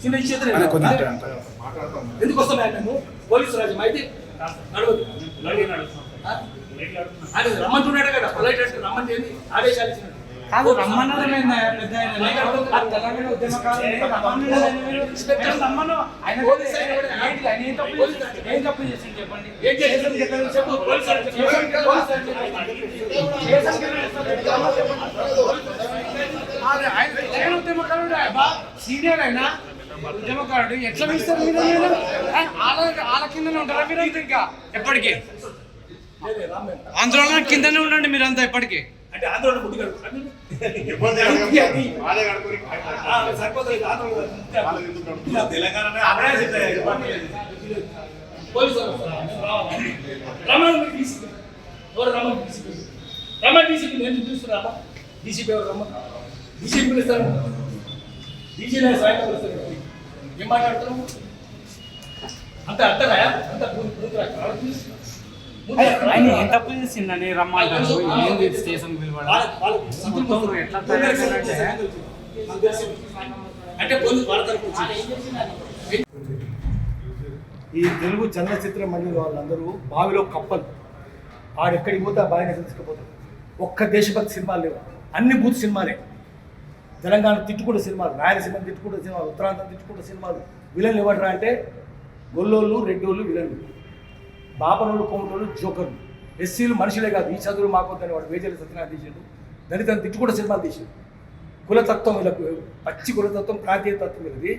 చిన్న ఇష్యూ ఎందుకు మేము పోలీసు రాజ్యం అయితే నడవదు ఆ? ఆయన కదా పొలైట్ అంటే రమ్మని చేయండి ఆదేశాలు ఇచ్చిన కాదు పెద్ద ఆయన? తెలంగాణ. రమ్మను. ఆయన ఏం తప్పు? ఏం తప్పు చెప్పండి? ఆయన తెలంగాణ ఉద్యమకారుడు సీనియర్ అయినా ఉద్యమకారుడు ఎట్లా పిలుస్తారు మీరు వాళ్ళ కిందనే ఉంటారా మీరంతా ఇంకా? ఎప్పటికీ. ఆందోళన కిందనే ఉండండి మీరంతా ఎప్పటికీ? అంటే ఆందోళన ముద్దు కడుపు అది. ఇబ్బంది అది. వాళ్ళే కడుపుని ఆ, సరిపోతుంది. పోలీసు వాళ్ళు. రమణ డీసీపీ ఎవరు రమణ డీసీపీ రమణ డీసీపీ నేను చూస్తున్నారా డీసీపీ ఎవరు రమణ? డీసీపీ పిలుస్తారు. డీసీ సాయం పిలుస్తారు. ఏం మాట్లాడుతున్నావు అంత అంతరా అంత పూర్తిరా ఆయన ఏం తప్పు రమ్మంటారు? ఏంది స్టేషన్ పిలవడం ఎట్లా అంటే ఈ తెలుగు చలనచిత్ర మండలి వాళ్ళందరూ బావిలో కప్పలు. ఆడెక్కడికి పోతే ఆ బావిని తెలుసుకుపోతారు ఒక్క దేశభక్తి సినిమాలు లేవు. అన్ని బూత్ సినిమాలే. తెలంగాణ తిట్టుకుంటే సినిమాలు రాయలసీమ తిట్టుకుంటే సినిమాలు ఉత్తరాంధ్ర తిట్టుకుంటే సినిమాలు. విలన్లు ఎవడరా అంటే గొల్లోళ్ళు రెడ్డోళ్ళు విలన్లు. బాపనోళ్ళు కోమటోళ్ళు జోకర్లు. ఎస్సీలు మనుషులే కాదు. ఈ చదువులు మాకొద్దని వాడు వేజల సత్యనారాయణ తీసిండు. దళితం తిట్టుకుంటే సినిమాలు తీసిండు. కులతత్వం వీళ్ళకు పచ్చి కులతత్వం ప్రాంతీయ తత్వం ఇది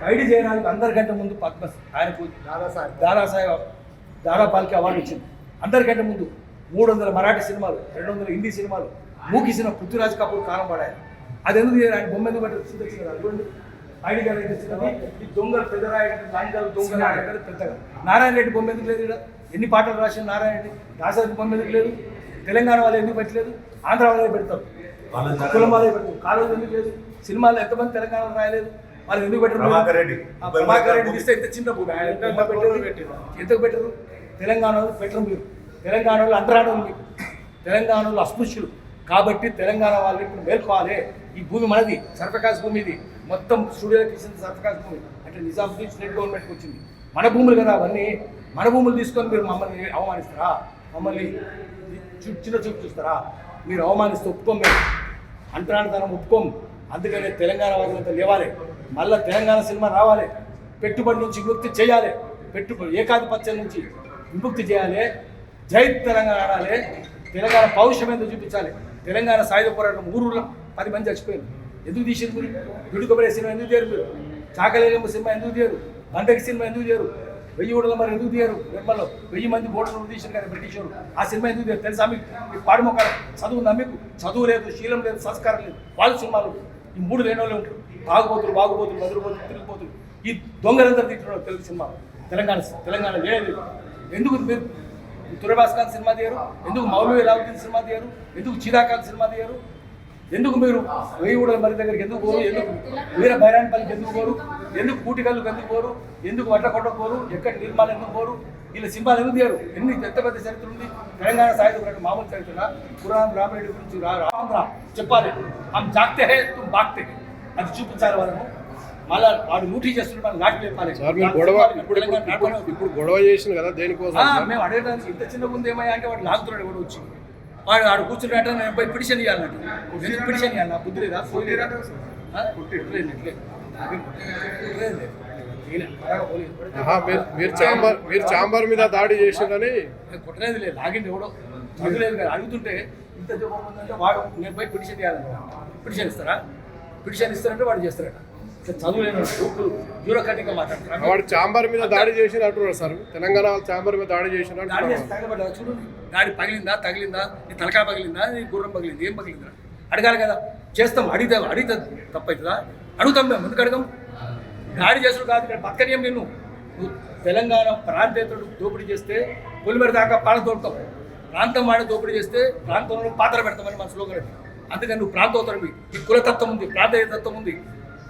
ఖైడీ చేయడానికి అందరికంటే ముందు పద్మ ఆయనకు దాదాసాహెబ్. దాదాసాహెబ్ దాదాపాల్కి అవార్డు వచ్చింది అందరికంటే ముందు మూడు వందల మరాఠీ సినిమాలు రెండు వందల హిందీ సినిమాలు మూకిసిన పృథ్వీరాజ్ కపూర్ కాలం పడాయి అది ఎందుకు? ఆయన బొమ్మ ఎందుకు పట్టి చిన్న అయితే చిన్నది. ఈ దొంగలు పెద్దరాయ నాయకులు దొంగలు. అంటే పెద్దగా నారాయణ రెడ్డి బొమ్మ ఎందుకు లేదు ఈడ? ఎన్ని పాటలు రాసిన నారాయణ రెడ్డి? దాసాహెబ్ బొమ్మ ఎందుకు లేదు? తెలంగాణ వాళ్ళు ఎందుకు పెట్టలేదు? ఆంధ్ర వాళ్ళే పెడతారు. కులం వాళ్ళే పెడతారు. కాలేజ్ ఎందుకు లేదు? సినిమాలు ఎంతమంది తెలంగాణ రాయలేదు? వాళ్ళు ఎందుకు పెట్టరు ప్రభాకర్ రెడ్డి. ప్రభాకర్ రెడ్డి తీస్తే ఇంత చిన్న భూమి. ఆయన ఎంత పెట్టారు? ఎందుకు పెట్టరు? తెలంగాణ వాళ్ళు పెట్టరు మీరు. తెలంగాణ వాళ్ళు అంతరాడు మీకు తెలంగాణ వాళ్ళు అస్పృశ్యులు. కాబట్టి తెలంగాణ వాళ్ళు ఇప్పుడు మేల్కోవాలి. ఈ భూమి మనది. సర్ఫకాస్ భూమి ఇది. మొత్తం స్టూడియో కిషన్ సర్ఫకాస్ భూమి అంటే నిజాముద్దీన్ స్టేట్ గవర్నమెంట్కి వచ్చింది. మన భూములు కదా అవన్నీ? మన భూములు తీసుకొని మీరు మమ్మల్ని అవమానిస్తారా? మమ్మల్ని చిన్న చూపు చూస్తారా? మీరు అవమానిస్తే ఒప్పుకోం మేము. అంతరానితనం ఒప్పుకోం. అందుకనే తెలంగాణ వాళ్ళంత లేవాలి. మళ్ళీ తెలంగాణ సినిమా రావాలి. పెట్టుబడి నుంచి విముక్తి చేయాలి. పెట్టుబడి ఏకాధిపత్యం నుంచి విముక్తి చేయాలి. జై తెలంగాణ ఆడాలి. తెలంగాణ పౌరుషం ఏందో చూపించాలి. తెలంగాణ సాయుధ పోరాటం ఊరూరులో పది మంది చచ్చిపోయింది ఎందుకు తీసారు మీరు? విడుకబడే సినిమా ఎందుకు తీయరు మీరు? చాకలేము సినిమా ఎందుకు తీయరు? బందకి సినిమా ఎందుకు తీయరు? వెయ్యి ఓడల మరి ఎందుకు తీయరు? నిర్మల్లో వెయ్యి మంది ఓడలు తీసారు కదా బ్రిటిష్ వారు ఆ సినిమా ఎందుకు తీయరు? తెలుసా మీకు? మీకు పాడు మొక్క చదువు నమ్మికు చదువు లేదు శీలం లేదు సంస్కారం లేదు. వాళ్ళ సినిమాలు ఈ మూడు లేని వాళ్ళు ఉంటారు. బాగుపోతులు బాగుపోతులు బదులుపోతులు తిరిగిపోతులు ఈ దొంగలందరూ తింటున్నారు తెలుగు సినిమా. తెలంగాణ తెలంగాణ లేదు. ఎందుకు మీరు తురభాస్కాన్ సినిమా తీయరు? ఎందుకు మౌలవి రావుద్దీన్ సినిమా తీయరు? ఎందుకు చిరాకాన్ సినిమా తీయరు? ఎందుకు మీరు? వెయ్యి ఊడల మరి దగ్గరికి ఎందుకు పోరు? ఎందుకు? వీర బైరాన్పల్లికి ఎందుకు పోరు? ఎందుకు కూటికల్లుకి ఎందుకు పోరు? ఎందుకు వడ్లకొండ పోరు? ఎక్కడ నిర్మాణం ఎందుకు పోరు? వీళ్ళ సింహాలు ఎందుకు తీయరు? ఎన్ని ఎంత పెద్ద చరిత్ర ఉంది? తెలంగాణ సాయుధ మామూలు చరిత్ర పురాణ రామరెడ్డి గురించి రా. రామరా చెప్పాలి. ఆమె జాగ్తే హే తుమ్ బాగ్తే. హే అది చూపించాలి వాళ్ళను మళ్ళా వాడు లూటీ చేస్తుంటే మనం నాటి మీరు గొడవ ఇప్పుడు గొడవ చేసిన కదా దేనికోసం? మేము అడగడానికి ఇంత చిన్న ముందు ఏమయ్యా అంటే వాడు లాగుతున్నాడు కూడా వచ్చి. వాడు ఆడు కూర్చున్నట్టు నేను పోయి పిటిషన్ ఇవ్వాలన్నట్టు ఎందుకు పిటిషన్ ఇవ్వాలి నా బుద్ధి లేదా? పోయి లేదా? మీరు చాంబర్ మీరు చాంబర్ మీద దాడి చేసిందని? కొట్టలేదు లేదు. లాగింది ఎవడో. చదువులేదు కదా. అడుగుతుంటే ఇంత ఉందంటే వాడు నేను పోయి పిటిషన్ ఇవ్వాలన్న పిటిషన్ ఇస్తారా? పిటిషన్ ఇస్తారంటే వాడు చేస్తారట. చదువులేని మాట్లాడతారు. వాడు చాంబర్ మీద దాడి చేసిన అంటున్నారు సార్. తెలంగాణ చాంబర్ మీద దాడి చేసిన అంటున్నారు. చేసి తగలబడ్డా? చూడు గాడి పగిలిందా తగిలిందా? నీ తలకాయ పగిలిందా? నీ గుర్రం పగిలింది? ఏం పగిలిందా అడగాలి కదా. చేస్తాం అడిగితే అడిగితే తప్పవుతుందా అడుగుతాం మేము ఎందుకు అడగం? గాడి చేసుడు కాదు ఇక్కడ పక్కనే నేను నువ్వు తెలంగాణ ప్రాంతేతరుడు దోపిడీ చేస్తే పొలిమేర దాకా పాల తోడతాం ప్రాంతం వాడిని దోపిడీ చేస్తే ప్రాంతంలో పాత్ర పెడతామని మన స్లోగన్ అది. అందుకని నువ్వు ప్రాంతోత్తరం ఈ కులతత్వం ఉంది ప్రాంతీయ తత్వం ఉంది.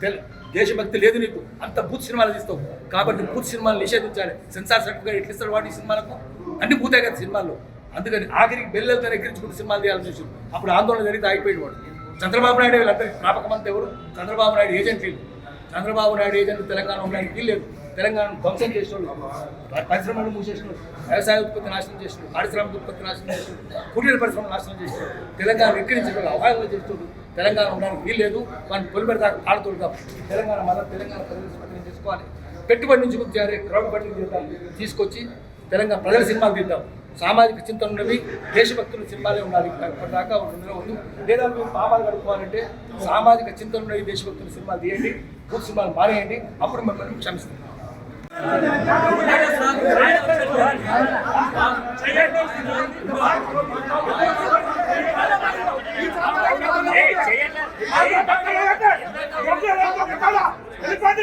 తెల దేశభక్తి లేదు నీకు. అంత బూత్ సినిమాలు తీస్తావు. కాబట్టి బూత్ సినిమాలు నిషేధించాలి. సెన్సార్ సర్టిఫికేట్ ఎట్లు ఇస్తారు వాటి సినిమాలకు? అన్ని బూతే కదా సినిమాల్లో. అందుకని ఆఖరికి బెల్లెలతో ఎక్కించుకుంటూ సినిమాలు తీయాల్సి వచ్చింది అప్పుడు ఆందోళన జరిగితే ఆగిపోయాడు వాడు. చంద్రబాబు నాయుడు వీళ్ళందరికీ జ్ఞాపకమంతా ఎవరు? చంద్రబాబు నాయుడు ఏజెంట్ వీళ్ళు. చంద్రబాబు నాయుడు ఏజెంట్ తెలంగాణ ఉండడానికి వీల్లేదు తెలంగాణ ధ్వంసం చేసిన పరిశ్రమలు మూసేసిన వ్యవసాయ ఉత్పత్తి నాశనం చేసిన పారిశ్రామిక ఉత్పత్తి నాశనం చేసిన కుటీర పరిశ్రమ నాశనం చేసిన తెలంగాణ ఎక్కిరించిన అవగాహన చేస్తున్నారు తెలంగాణ ఉండడానికి వీల్లేదు మనం పొలిపెడి దాకా కాలుతోడు కాబట్టి తెలంగాణ మళ్ళీ తెలంగాణ ప్రజలు స్వాధీనం చేసుకోవాలి. పెట్టుబడి నుంచి గుర్తు చేయాలి. క్రౌడ్ చేద్దాం. తీసుకొచ్చి తెలంగాణ ప్రజల సినిమాలు తీద్దాం. సామాజిక చింతన ఉన్నవి దేశభక్తుల సినిమాలే ఉండాలి. ఇప్పటిదాకా ఇందులో ఉంది. లేదా మీరు పాపాలు కడుక్కోవాలంటే సామాజిక చింతన ఉన్నవి దేశభక్తుల సినిమాలు తీయండి. పూర్తి సినిమాలు మానేయండి. అప్పుడు మిమ్మల్ని క్షమిస్తాం. ఇబ్బంది